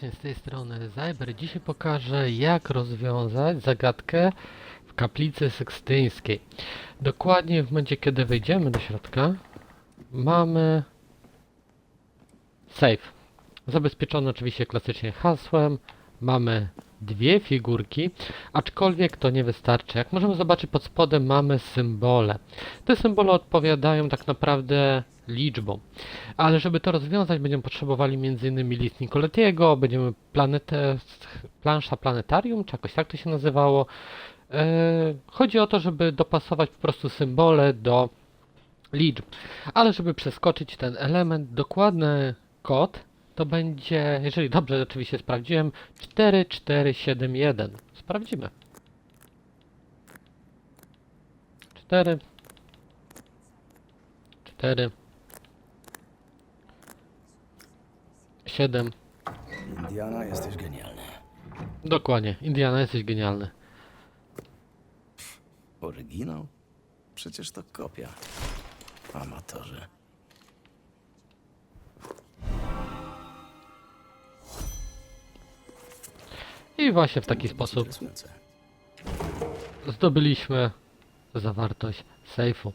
serdecznie z tej strony Zajber. Dzisiaj pokażę jak rozwiązać zagadkę w kaplicy sykstyńskiej. Dokładnie w momencie kiedy wejdziemy do środka mamy safe. Zabezpieczony oczywiście klasycznie hasłem. Mamy dwie figurki, aczkolwiek to nie wystarczy. Jak możemy zobaczyć pod spodem mamy symbole. Te symbole odpowiadają tak naprawdę liczbom. Ale żeby to rozwiązać, będziemy potrzebowali m.in. list Nicoletiego, będziemy planetę, plansza planetarium, czy jakoś tak to się nazywało. E, chodzi o to, żeby dopasować po prostu symbole do liczb. Ale żeby przeskoczyć ten element, dokładny kod to będzie, jeżeli dobrze oczywiście sprawdziłem, 4471. Sprawdzimy. 4 4 7 Indiana, jesteś genialny. Dokładnie, Indiana, jesteś genialny. Oryginał? Przecież to kopia. Amatorzy. I właśnie w taki sposób zdobyliśmy zawartość sejfu.